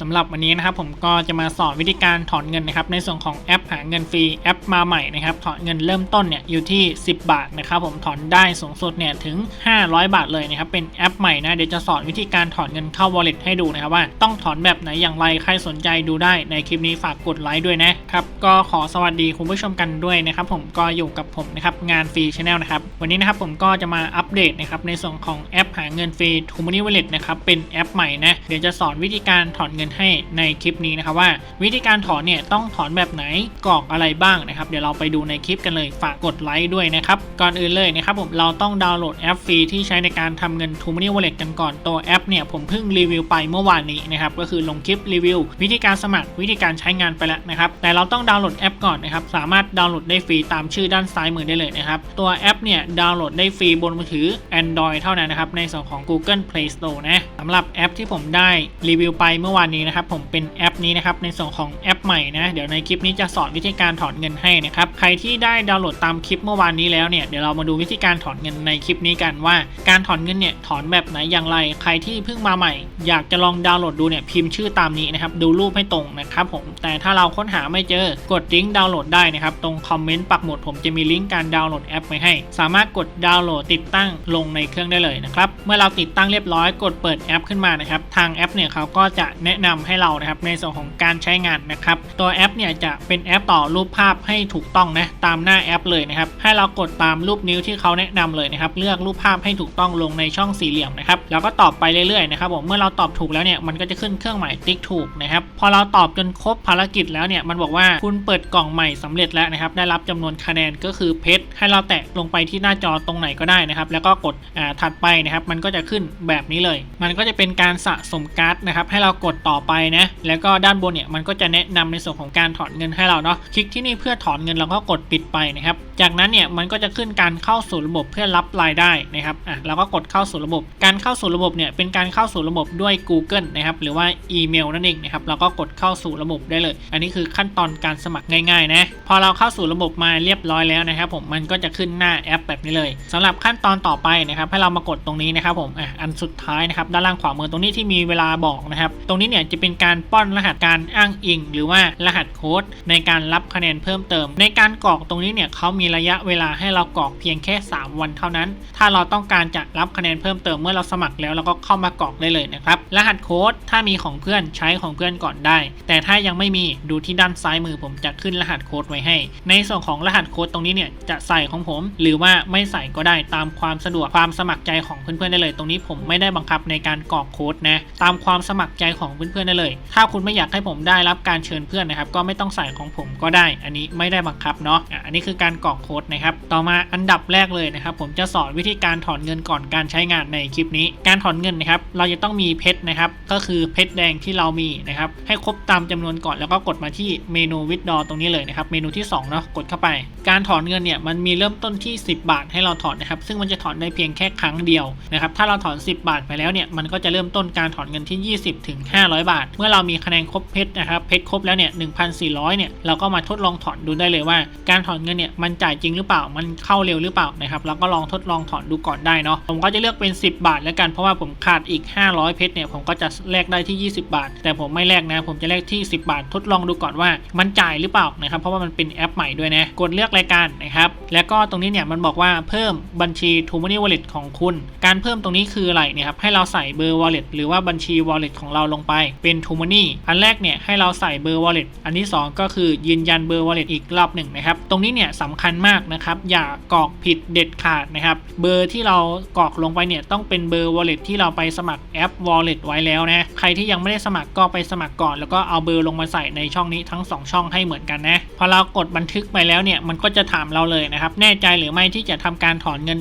สำหรับวันนี้นะครับผมก็จะมาสอนวิธีการถอนเงินนะครับในส่วนของแอปหาเงินฟรีแอปมาใหม่นะครับถอนเงินเริ่มต้นเนี่ยอยู่ที่ 10 บาทนะครับผมถอนได้สูงสุดเนี่ยถึง 500 บาทเลยนะครับเป็นแอปใหม่นะเดี๋ยวจะสอนวิธีการถอนเงินเข้า wallet ให้ดูนะครับว่าต้องถอนแบบไหนอย่างไรใครสนใจดูได้ในคลิปนี้ฝากกดไลค์ด้วยนะครับก็ขอสวัสดีคุณผู้ชมกันด้วยนะครับผมก็อยู่กับผมนะครับงานฟรีชาแนลนะครับวันนี้นะครับผมก็จะมาอัปเดตนะครับในส่วนของแอปหาเงินฟรี t o Money Wallet นะครับเป็นแอปใหม่นะเดี๋ยวจะสอนวิธีการถอนเงินให้ในคลิปนี้นะครับว่า วิธีการถอนเนี่ยต้องถอนแบบไหนกรอกอะไรบ้างนะครับ เดี๋ยวเราไปดูในคลิปกันเลยฝากกดไลค์ด้วยนะครับ ก่อนอื่นเลยนะครับผมเราต้องดาวน์โหลดแอปฟรีที่ใช้ในการทำเงิน t o Money Wallet กันก่อนตัวแอปเนี่ยผมเพิ่งรีวิวไปเมื่อวานนี้นะครับก็คือลงคลิปรีวิว วิธีการสมัครวิธีการใช้งานไปแล้วนะครับแต่เราต้องดาวน์โหลดแอปก่อนนะครับสามารถดาวน์โหลดได้ฟรีตามชื่อด้านซ้ายมือได้เลยนะครับตัวแอปเนี่ยดาวน์โหลดได้ฟรีบนมือถือ Android เท่านั้นนะครับในส่วนของ Google Play Store นะสำหรับแอปที่ผมได้รีวิวไปเมื่อวานนี้นะครับผมเป็นแอปนี้นะครับในส่วนของแอปใหม่นะเดี๋ยวในคลิปนี้จะสอนวิธีการถอนเงินให้นะครับใครที่ได้ดาวน์โหลดตามคลิปเมื่อวานนี้แล้วเนี่ยเดี๋ยวเรามาดูวิธีการถอนเงินในคลิปนี้กันว่า การถอนเงินเนี่ยถอนแบบไหนอย่างไร ใครที่เพิ่งมาใหม่ อยากจะลองดาวน์โหลดดูเนี่ยพิมพ์ชื่อตามนี้นะครับดูรูปให้ตรงนะครับผมแต่ถ้าเราค้นหาไม่เจอกดลิงก์ดาวน์โหลดได้นะครับตรงคอมเมนต์ปักหมุดผมจะมีลิงก์การดาวน์โหลดแอปไว้ให้ สามารถกดดาวน์โหลดติดตั้งลงในเครื่องได้เลยนะครับเมื่อเราติดตั้งเรียบร้อยกดเปิดแอปขึ้นมานะครับทางแอปเนี่ยเขาก็จะแนะนำให้เรานะครับในส่วนของการใช้งานนะครับ ตัวแอปเนี่ยจะเป็นแอปต่อรูปภาพให้ถูกต้องนะตามหน้าแอปเลยนะครับ ให้เรากดตามรูปนิ้วที่เขาแนะนำเลยนะครับ เลือกรูปภาพให้ถูกต้องลงในช่องสี่เหลี่ยมนะครับ แล้วก็ตอบไปเรื่อยๆนะครับผมเมื่อเราตอบถูกแล้วเนี่ยมันก็จะขึ้นเครื่องหมายติ๊กถูกนะครับ พอเราตอบจนครบภารกิจแล้วเนี่ยมันบอกว่าคุณเปิดกล่องใหม่สำเร็จแล้วนะครับ ได้รับจำนวนคะแนนก็คือเพชรให้เราแตะลงไปที่หน้าจอตรงไหนก็ได้นะครับ แล้วก็กดอ่าถัดไปนะครับ มันก็จะขึ้นแบบนี้เลย มันก็จะเป็นการสะสมการ์ดนะครับ ให้เรากดต่อ่อไปนะแล้วก็ด้านบนเนี่ยมันก็จะแนะนำในส่วนของการถอนเงินให้เราเนาะคลิกที่นี่เพื่อถอนเงินเราก็กดปิดไปนะครับจากนั้นเนี่ยมันก็จะขึ้นการเข้าสู่ระบบเพื่อรับรายได้นะครับอะเราก็กดเข้าสู่ระบบ การเข้าสู่ระบบเนี่ยเป็นการเข้าสู่ระบบด้วย Google นะครับหรือว่าอีเมลนั่นเองนะครับเราก็กดเข้าสู่ระบบได้เลย อันนี้คือขั้นตอนการสมัครง่ายๆนะพอเราเข้าสู่ระบบมาเรียบร้อยแล้วนะครับผมมันก็จะขึ้นหน้าแอปแบบนี้เลยสำหรับขั้นตอนต่อไปนะครับให้เรามากดตรงนี้นะครับผมอะอันสุดท้ายนะครับด้านล่างขวามือตรงนี้ที่มีเวลาบอกนะครับตรงนี้เนี่ยจะเป็นการป้อนรหัสการอ้างอิง หรือว่ารหัสโค้ดในการรับคะแนนเพิ่มเติม ในการกรอกตรงนี้เนี่ยเขามีระยะเวลาให้เรากรอกเพียงแค่ 3 วันเท่านั้น ถ้าเราต้องการจะรับคะแนนเพิ่มเติมเมื่อเราสมัครแล้วเราก็เข้ามากรอกได้เลยนะครับรหัสโค้ดถ้ามีของเพื่อนใช้ของเพื่อนก่อนได้ แต่ถ้ายังไม่มีดูที่ด้านซ้ายมือผมจะขึ้นรหัสโค้ดไว้ให้ ในส่วนของรหัสโค้ดตรงนี้เนี่ยจะใส่ของผม หรือว่าไม่ใส่ก็ได้ตามความสะดวกความสมัครใจของเพื่อนๆได้เลย ตรงนี้ผมไม่ได้บังคับในการกรอกโค้ดนะตามความสมัครใจของเพื่อนๆได้เลย ถ้าคุณไม่อยากให้ผมได้รับการเชิญเพื่อนนะครับ ก็ไม่ต้องใส่ของผมก็ได้ อันนี้ไม่ได้บังคับเนาะอันนี้คือการกรอกโค้ดนะครับ ต่อมาอันดับแรกเลยนะครับ ผมจะสอนวิธีการถอนเงินก่อนการใช้งานในคลิปนี้ การถอนเงินนะครับ เราจะต้องมีเพชรนะครับ ก็คือเพชรแดงที่เรามีนะครับ ให้ครบตามจำนวนก่อนแล้วก็กดมาที่เมนูวิดดอตรงนี้เลยนะครับ เมนูที่2เนาะ กดเข้าไป การถอนเงินเนี่ยมันมีเริ่มต้นที่ 10 บาทให้เราถอนนะครับ ซึ่งมันจะถอนได้เพียงแค่ครั้งเดียวนะครับ ถ้าเราถอน 10 บาทไปแล้วเนี่ย มันก็จะเริ่มต้นการถอนเงินที่ 20ถึง500บาท เมื่อเรามีคะแนนครบเพชรนะครับเพชรครบแล้วเนี่ย1,400เนี่ยเราก็มาทดลองถอนดูได้เลยว่า การถอนเงินเนี่ยมันจ่ายจริงหรือเปล่ามันเข้าเร็วหรือเปล่านะครับเราก็ลองทดลองถอนดูก่อนได้เนาะผมก็จะเลือกเป็น 10 บาทแล้วกันเพราะว่าผมขาดอีก 500 เพชรเนี่ยผมก็จะแลกได้ที่ 20 บาท แต่ผมไม่แลกนะ ผมจะแลกที่ 10 บาท ทดลองดูก่อนว่ามันจ่ายหรือเปล่านะครับเพราะว่ามันเป็นแอปใหม่ด้วยนะกดเลือกรายการนะครับแล้วก็ตรงนี้เนี่ยมันบอกว่าเพิ่มบัญชี t o Money Wallet ของคุณ การเพิ่มตรงนี้คืออะไรเนี่ยครับให้เราใส่เบอร์ wallet หรือว่าบัญชี wallet ของเราลงไปเป็น t o Money อันแรกเนี่ยให้เราใส่เบอร์ wallet อันที่ 2 ก็คือยืนยันเบอร์ wallet อีกรอบหนึ่งนะครับ ตรงนี้เนี่ยสำคัญมากนะครับ อย่ากรอกผิดเด็ดขาดนะครับ เบอร์ที่เรากรอกลงไปเนี่ยต้องเป็นเบอร์ wallet ที่เราไปสมัครแอป wallet ไว้แล้วนะ ใครที่ยังไม่ได้สมัครก็ไปสมัครก่อน แล้วก็เอาเบอร์ลงมาใส่ในช่องนี้ทั้ง 2 ช่องให้เหมือนกันนะ พอเรากดบันทึกไปแล้วเนี่ยมันก็จะถามเราเลยนะครับ แน่ใจหรือไม่ที่จะทำการถอนเงิน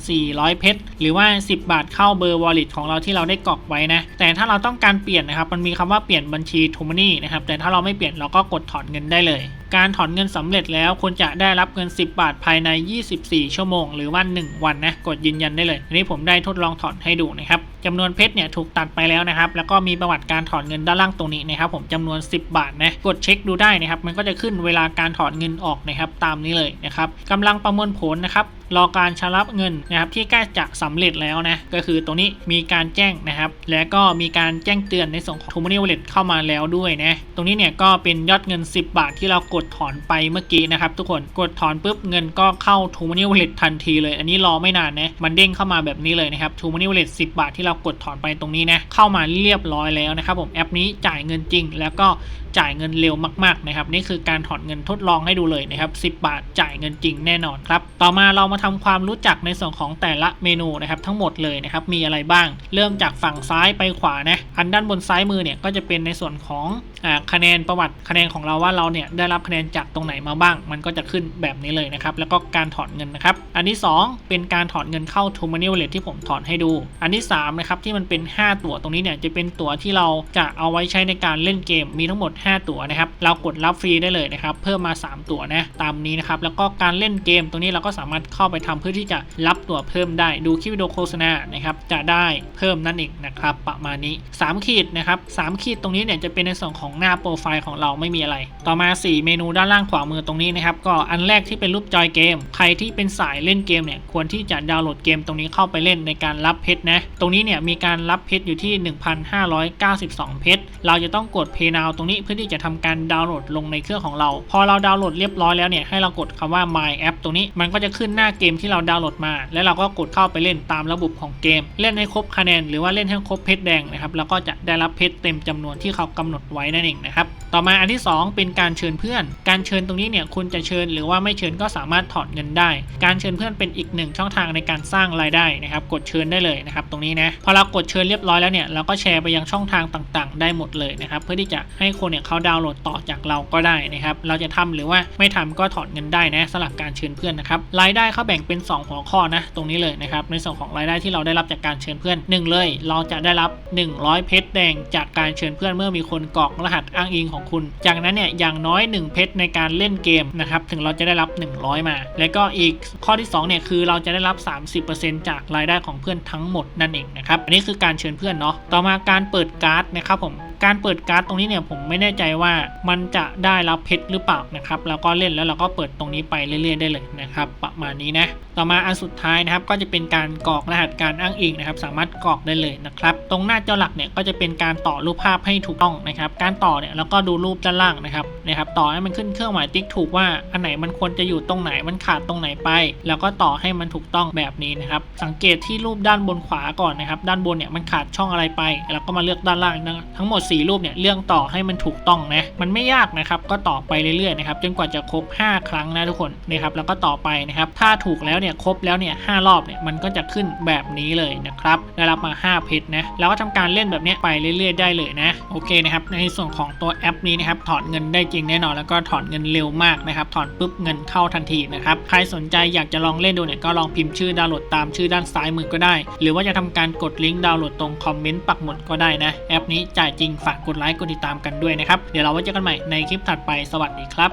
1,400 เพชรหรือว่า 10 บาทเข้าเบอร์ wallet ของเราที่เราได้กรอกไว้นะ แต่ถ้าเราต้องการเปลี่ยนนะครับ มันมีคำว่าเปลี่ยนบัญชี t o Money นะครับ แต่ถ้าเราไม่เปลี่ยนเราก็กดถอนเงินได้เลย การถอนเงินสำเร็จแล้วคุณจะได้รับเงิน 10 บาทภายใน 24 ชั่วโมง หรือว่า 1 วันนะกดยืนยันได้เลยอันนี้ผมได้ทดลองถอนให้ดูนะครับจำนวนเพชรเนี่ยถูกตัดไปแล้วนะครับ แล้วก็มีประวัติการถอนเงินด้านล่างตรงนี้นะครับ ผมจำนวน 10 บาทนะกดเช็คดูได้นะครับ มันก็จะขึ้นเวลาการถอนเงินออกนะครับ ตามนี้เลยนะครับกำลังประมวลผลนะครับ รอการชำระเงินนะครับที่ใกล้จะสำเร็จแล้วนะก็คือตรงนี้มีการแจ้งนะครับ แล้วก็มีการแจ้งเตือนในส่วนของ t o m o n e y Wallet เข้ามาแล้วด้วยนะตรงนี้เนี่ยก็เป็นยอดเงิน 10 บาทที่เรากดถอนไปเมื่อกี้นะครับทุกคนกดถอนปุ๊บเงินก็เข้า t o m o n e y Wallet ทันทีเลย อันนี้รอไม่นานนะมันเด้งเข้ามาแบบนี้เลยนะครับ t o m o n e y Wallet 10 บาทที่เรากดถอนไปตรงนี้นะเข้ามาเรียบร้อยแล้วนะครับผมแอปนี้จ่ายเงินจริง แล้วก็จ่ายเงินเร็วมากๆนะครับนี่คือการถอนเงินทดลองให้ดูเลยนะครับ10 บาทจ่ายเงินจริงแน่นอนครับต่อมาเรามาทำความรู้จักในส่วนของแต่ละเมนูนะครับทั้งหมดเลยนะครับมีอะไรบ้าง เริ่มจากฝั่งซ้ายไปขวานะอันด้านบนซ้ายมือเนี่ยก็จะเป็นในส่วนของอคะแนนประวัติคะแนนของเราว่าเราเนี่ยได้รับคะแนนจากตรงไหนมาบ้าง มันก็จะขึ้นแบบนี้เลยนะครับแล้วก็การถอนเงินนะครับอันที่ 2 เป็นการถอนเงินเข้า t o m o n e y Wallet ที่ผมถอนให้ดู อันที่3นะครับที่มันเป็น 5 ตั๋วตรงนี้เนี่ยจะเป็นตั๋วที่เราจะเอาไว้ใช้ในการเล่นเกมมีทั้งหมด 5 ตั๋วนะครับเรากดรับฟรีได้เลยนะครับเพิ่มมา 3 ตั๋วนะตามนี้นะครับแล้วก็การเล่นเกมตรงนี้เราก็สามารถเข้าข้าไปทำเพื่อที่จะรับตั๋วเพิ่มได้ดูคลิปวิดีโอโฆษณานะครับจะได้เพิ่มนั่นเองนะครับประมาณนี้ 3 ขีดนะครับ3ขีดตรงนี้เนี่ยจะเป็นในส่วนของหน้าโปรไฟล์ของเราไม่มีอะไร ต่อมา 4 เมนูด้านล่างขวามือตรงนี้นะครับก็อันแรกที่เป็นรูปจอยเกม ใครที่เป็นสายเล่นเกมเนี่ยควรที่จะดาวน์โหลดเกมตรงนี้เข้าไปเล่นในการรับเพชรนะตรงนี้เนี่ยมีการรับเพชรอยู่ที่ 1,592 เพชรเราจะต้องกด Pay Now ตรงนี้เพื่อที่จะทำการดาวน์โหลดลงในเครื่องของเรา พอเราดาวน์โหลดเรียบร้อยแล้วเนี่ยให้เรากดคำว่า My App ตรงนี้มันก็จะขึ้นหน้าเกมที่เราดาวน์โหลดมา แล้วเราก็กดเข้าไปเล่นตามระบบของเกม เล่นให้ครบคะแนน หรือว่าเล่นให้ครบเพชรแดงนะครับเราก็จะได้รับเพชรเต็มจำนวนที่เขากำหนดไว้นั่นเองนะครับต่อมาอันที่ 2 เป็นการเชิญเพื่อน การเชิญตรงนี้เนี่ยคุณจะเชิญหรือว่าไม่เชิญก็สามารถถอนเงินได้ การเชิญเพื่อนเป็นอีกหนึ่งช่องทางในการสร้างรายได้นะครับกดเชิญได้เลยนะครับตรงนี้นะพอเรากดเชิญเรียบร้อยแล้วเนี่ยเราก็แชร์ไปยังช่องทางต่างๆ ได้หมดเลยนะครับเพื่อที่จะให้คนเนี่ยเขาดาวน์โหลดต่อจากเราก็ได้นะครับเราจะทำหรือว่าไม่ทำก็ถอนเงินได้นะสำหรับการเชิญเพื่อนนะครับรายได้เขาแบ่งเป็น 2 หัวข้อนะ ตรงนี้เลยนะครับ ในส่วนของรายได้ที่เราได้รับจากการเชิญเพื่อนหนึ่งเลย เราจะได้รับ 100 เพชรแดงจากการเชิญเพื่อนเมื่อมีคนกรอกรหัสอ้างอิงของคุณ จากนั้นเนี่ยอย่างน้อย 1 เพชรในการเล่นเกมนะครับถึงเราจะได้รับ 100 มา แล้วก็อีกข้อที่2เนี่ยคือเราจะได้รับ 30%จากรายได้ของเพื่อนทั้งหมดนั่นเองนะครับอันนี้คือการเชิญเพื่อนเนาะต่อมาการเปิดการ์ดนะครับผม การเปิดการ์ดตรงนี้เนี่ยผมไม่แน่ใจว่ามันจะได้รับเพชรหรือเปล่านะครับเราก็เล่นแล้วเราก็เปิดตรงนี้ไปเรื่อย ๆ ได้เลยนะครับประมาณนี้นะต่อมาอันสุดท้ายนะครับก็จะเป็นการกรอกรหัสการอ้างอิงนะครับสามารถกรอกได้เลยนะครับตรงหน้าจอหลักเนี่ยก็จะเป็นการต่อรูปภาพให้ถูกต้องนะครับการต่อเนี่ยแล้วก็ดูรูปด้านล่างนะครับนะครับต่อให้มันขึ้นเครื่องหมายติ๊กถูกว่าอันไหนมันควรจะอยู่ตรงไหนมันขาดตรงไหนไป แล้วก็ต่อให้มันถูกต้องแบบนี้นะครับสังเกตที่รูปด้านบนขวาก่อนนะครับด้านบนเนี่ยมันขาดช่องอะไรไป แล้วก็มาเลือกด้านล่างทั้งหมด4 รูปเนี่ยเรื่องต่อให้มันถูกต้องนะมันไม่ยากนะครับก็ต่อไปเรื่อยๆนะครับจนกว่าจะครบ 5 ครั้งนะทุกคนนะครับแล้วก็ต่อไปนะครับถ้าถูกแล้วเนี่ยครบแล้วเนี่ยหรอบเนี่ยมันก็จะขึ้นแบบนี้เลยนะครับได้รับมา 5 เพชรนะแล้วก็ทำการเล่นแบบเนี้ยไปเรื่อย ๆ ได้เลยนะโอเคนะครับในส่วนของตัวแอปนี้นะครับถอนเงินได้จริงแน่นอนแล้วก็ถอนเงินเร็วมากนะครับถอนปุ๊บเงินเข้าทันทีนะครับใครสนใจอยากจะลองเล่นดูเนี่ยก็ลองพิมพ์ชื่อดาวน์โหลดตามชื่อด้านซ้ายมือก็ได้ หรือว่าจะทำการกดลิงก์ดาวน์โหลดตรงคอมเมนต์ปักหมุดก็ได้นะแอปนี้จ่ายจริงฝากกดไลค์กดติดตามกันด้วยนะครับ เดี๋ยวเราไว้เจอกันใหม่ในคลิปถัดไปสวัสดีครับ